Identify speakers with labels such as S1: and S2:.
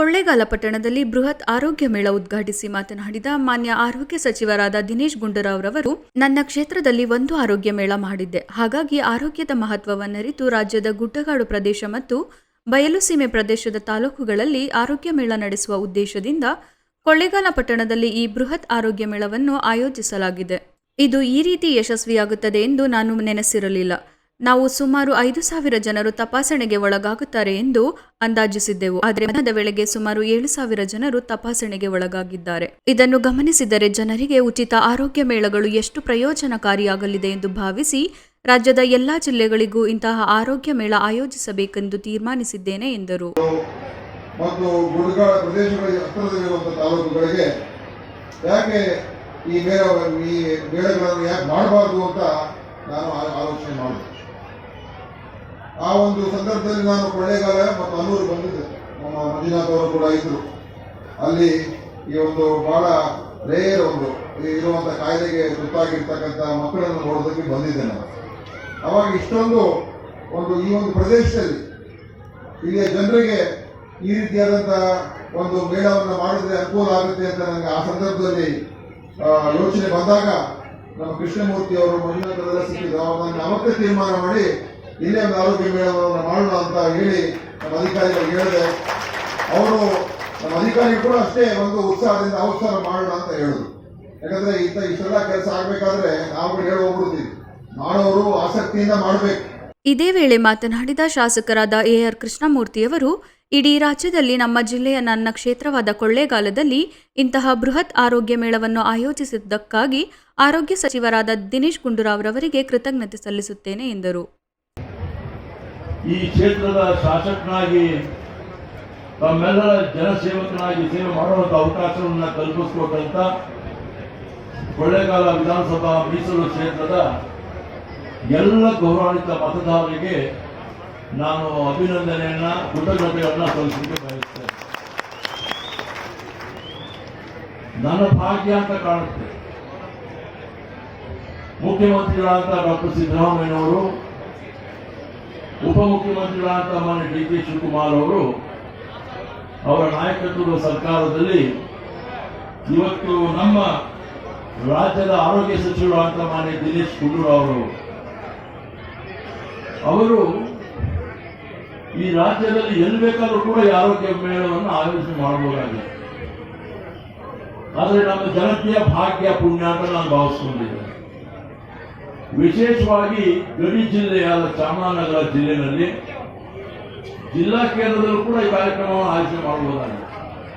S1: ಕೊಳ್ಳೇಗಾಲ ಪಟ್ಟಣದಲ್ಲಿ ಬೃಹತ್ ಆರೋಗ್ಯ ಮೇಳ ಉದ್ಘಾಟಿಸಿ ಮಾತನಾಡಿದ ಮಾನ್ಯ ಆರೋಗ್ಯ ಸಚಿವರಾದ ದಿನೇಶ್ ಗುಂಡೂರಾವ್ ರವರು ನನ್ನ ಕ್ಷೇತ್ರದಲ್ಲಿ ಒಂದು ಆರೋಗ್ಯ ಮೇಳ ಮಾಡಿದ್ದೆ. ಹಾಗಾಗಿ ಆರೋಗ್ಯದ ಮಹತ್ವವನ್ನರಿತು ರಾಜ್ಯದ ಗುಡ್ಡಗಾಡು ಪ್ರದೇಶ ಮತ್ತು ಬಯಲುಸೀಮೆ ಪ್ರದೇಶದ ತಾಲೂಕುಗಳಲ್ಲಿ ಆರೋಗ್ಯ ಮೇಳ ನಡೆಸುವ ಉದ್ದೇಶದಿಂದ ಕೊಳ್ಳೇಗಾಲ ಪಟ್ಟಣದಲ್ಲಿ ಈ ಬೃಹತ್ ಆರೋಗ್ಯ ಮೇಳವನ್ನು ಆಯೋಜಿಸಲಾಗಿದೆ. ಇದು ಈ ರೀತಿ ಯಶಸ್ವಿಯಾಗುತ್ತದೆ ಎಂದು ನಾನು ನೆನೆಸಿರಲಿಲ್ಲ. ನಾವು ಸುಮಾರು ಐದು ಸಾವಿರ ಜನರು ತಪಾಸಣೆಗೆ ಒಳಗಾಗುತ್ತಾರೆ ಎಂದು ಅಂದಾಜಿಸಿದ್ದೆವು. ಆದರೆ ಮಧ್ಯಾಹ್ನದ ವೇಳೆಗೆ ಸುಮಾರು ಏಳು ಸಾವಿರ ಜನರು ತಪಾಸಣೆಗೆ ಒಳಗಾಗಿದ್ದಾರೆ. ಇದನ್ನು ಗಮನಿಸಿದರೆ ಜನರಿಗೆ ಉಚಿತ ಆರೋಗ್ಯ ಮೇಳಗಳು ಎಷ್ಟು ಪ್ರಯೋಜನಕಾರಿಯಾಗಲಿದೆ ಎಂದು ಭಾವಿಸಿ ರಾಜ್ಯದ ಎಲ್ಲಾ ಜಿಲ್ಲೆಗಳಿಗೂ ಇಂತಹ ಆರೋಗ್ಯ ಮೇಳ ಆಯೋಜಿಸಬೇಕೆಂದು ತೀರ್ಮಾನಿಸಿದ್ದೇನೆ ಎಂದರು.
S2: ಈ ಮೇಳ ಈ ಮೇಳಗಳನ್ನು ಯಾಕೆ ಮಾಡಬಾರ್ದು ಅಂತ ನಾನು ಆಲೋಚನೆ ಮಾಡಿದೆ. ಆ ಒಂದು ಸಂದರ್ಭದಲ್ಲಿ ನಾನು ಕೊಳ್ಳೇಗಾಲ ಮತ್ತು ಅನ್ನೂರು ಬಂದಿದ್ದೆ. ನಮ್ಮ ಮಂಜುನಾಥ್ ಅವರು ಕೂಡ ಇದ್ರು. ಅಲ್ಲಿ ಈ ಒಂದು ಬಹಳ ರೇರ್ ಒಂದು ಇರುವಂಥ ಕಾಯಿಲೆಗೆ ತುತ್ತಾಗಿರ್ತಕ್ಕಂಥ ಮಕ್ಕಳನ್ನು ನೋಡೋದಕ್ಕೆ ಬಂದಿದ್ದೆ ನಾನು. ಅವಾಗ ಇಷ್ಟೊಂದು ಒಂದು ಈ ಒಂದು ಪ್ರದೇಶದಲ್ಲಿ ಇಲ್ಲಿಯ ಜನರಿಗೆ ಈ ರೀತಿಯಾದಂಥ ಒಂದು ಮೇಳವನ್ನು ಮಾಡಿದ್ರೆ ಅನುಕೂಲ ಆಗುತ್ತೆ ಅಂತ ನನಗೆ ಆ ಸಂದರ್ಭದಲ್ಲಿ ಯೋಚನೆ ಬಂದಾಗ ನಮ್ಮ ಕೃಷ್ಣಮೂರ್ತಿ ಅವರು ಮಂಜುನಾಥರೆಲ್ಲ ಸಿಕ್ಕಿದ್ರು. ಅವಾಗ ನಾನು ಅವತ್ತೇ ತೀರ್ಮಾನ ಮಾಡಿ ಇಲ್ಲೇ ಆರೋಗ್ಯ ಮೇಳವನ್ನು ಮಾಡೋಣ ಅಂತ ಹೇಳಿ ನಮ್ಮ ಅಧಿಕಾರಿಗಳಿಗೆ ಹೇಳಿದೆ. ಅವರು ನಮ್ಮ ಅಧಿಕಾರಿ ಕೂಡ ಅಷ್ಟೇ ಒಂದು ಉತ್ಸಾಹದಿಂದ ಅವಸರ ಮಾಡೋಣ ಅಂತ ಹೇಳಿದ್ರು. ಯಾಕಂದ್ರೆ ಇಂಥ ಇಷ್ಟೆಲ್ಲ ಕೆಲಸ ಆಗ್ಬೇಕಾದ್ರೆ ನಾವು ಹೇಳೋಗ್ಬಿಡ್ತೀವಿ ಮಾಡೋರು ಆಸಕ್ತಿಯಿಂದ ಮಾಡಬೇಕು.
S1: ಇದೇ ವೇಳೆ ಮಾತನಾಡಿದ ಶಾಸಕರಾದ ಎಆರ್ ಕೃಷ್ಣಮೂರ್ತಿಯವರು ಇಡೀ ರಾಜ್ಯದಲ್ಲಿ ನಮ್ಮ ಜಿಲ್ಲೆಯ ನನ್ನ ಕ್ಷೇತ್ರವಾದ ಕೊಳ್ಳೇಗಾಲದಲ್ಲಿ ಇಂತಹ ಬೃಹತ್ ಆರೋಗ್ಯ ಮೇಳವನ್ನು ಆಯೋಜಿಸಿದ್ದಕ್ಕಾಗಿ ಆರೋಗ್ಯ ಸಚಿವರಾದ ದಿನೇಶ್ ಗುಂಡೂರಾವ್ ರವರಿಗೆ ಕೃತಜ್ಞತೆ ಸಲ್ಲಿಸುತ್ತೇನೆ ಎಂದರು.
S3: ಈ ಕ್ಷೇತ್ರದ ಶಾಸಕನಾಗಿ ತಮ್ಮೆಲ್ಲರ ಜನಸೇವಕನಾಗಿ ಸೇವೆ ಮಾಡುವಂತ ಅವಕಾಶವನ್ನು ಕಲ್ಪಿಸಿಕೊಟ್ಟಂತ ಕೊಳ್ಳೇಗಾಲ ವಿಧಾನಸಭಾ ಮೀಸಲು ಕ್ಷೇತ್ರದ ಎಲ್ಲ ಗೌರವಾನ್ವಿತ ಮತದಾರರಿಗೆ ನಾನು ಅಭಿನಂದನೆಯನ್ನ ಕೃತಜ್ಞತೆಗಳನ್ನ ಸಲ್ಲಿಸಲಿಕ್ಕೆ ಬಯಸ್ತೇನೆ. ನನ್ನ ಭಾಗ್ಯ ಅಂತ ಕಾಣುತ್ತೆ. ಮುಖ್ಯಮಂತ್ರಿಗಳಾದಂಥ ಡಾಕ್ಟರ್ ಸಿದ್ದರಾಮಯ್ಯನವರು ಉಪಮುಖ್ಯಮಂತ್ರಿಗಳಾದಂಥ ಮಾನ್ಯ ಡಿ ಕೆ ಶಿವಕುಮಾರ್ ಅವರು ಅವರ ನಾಯಕತ್ವದ ಸರ್ಕಾರದಲ್ಲಿ ಇವತ್ತು ನಮ್ಮ ರಾಜ್ಯದ ಆರೋಗ್ಯ ಸಚಿವರಾದಂಥ ಮಾನ್ಯ ದಿನೇಶ್ ಗುಂಡೂರಾವ್ ಅವರು ಅವರು ಈ ರಾಜ್ಯದಲ್ಲಿ ಎಲ್ಲಿ ಬೇಕಾದರೂ ಕೂಡ ಈ ಆರೋಗ್ಯ ಮೇಳವನ್ನು ಆಯೋಜನೆ ಮಾಡಬಹುದಾಗಿದೆ. ಆದರೆ ನಮ್ಮ ಜನತೆಯ ಭಾಗ್ಯ ಪುಣ್ಯ ಅಂತ ನಾನು ಭಾವಿಸ್ಕೊಂಡಿದ್ದೇನೆ. ವಿಶೇಷವಾಗಿ ಗಡಿ ಜಿಲ್ಲೆಯಾದ ಚಾಮರಾಜನಗರ ಜಿಲ್ಲೆಯಲ್ಲಿ ಜಿಲ್ಲಾ ಕೇಂದ್ರದಲ್ಲೂ ಕೂಡ ಈ ಕಾರ್ಯಕ್ರಮವನ್ನು ಆಯೋಜನೆ ಮಾಡಬಹುದಾಗಿದೆ.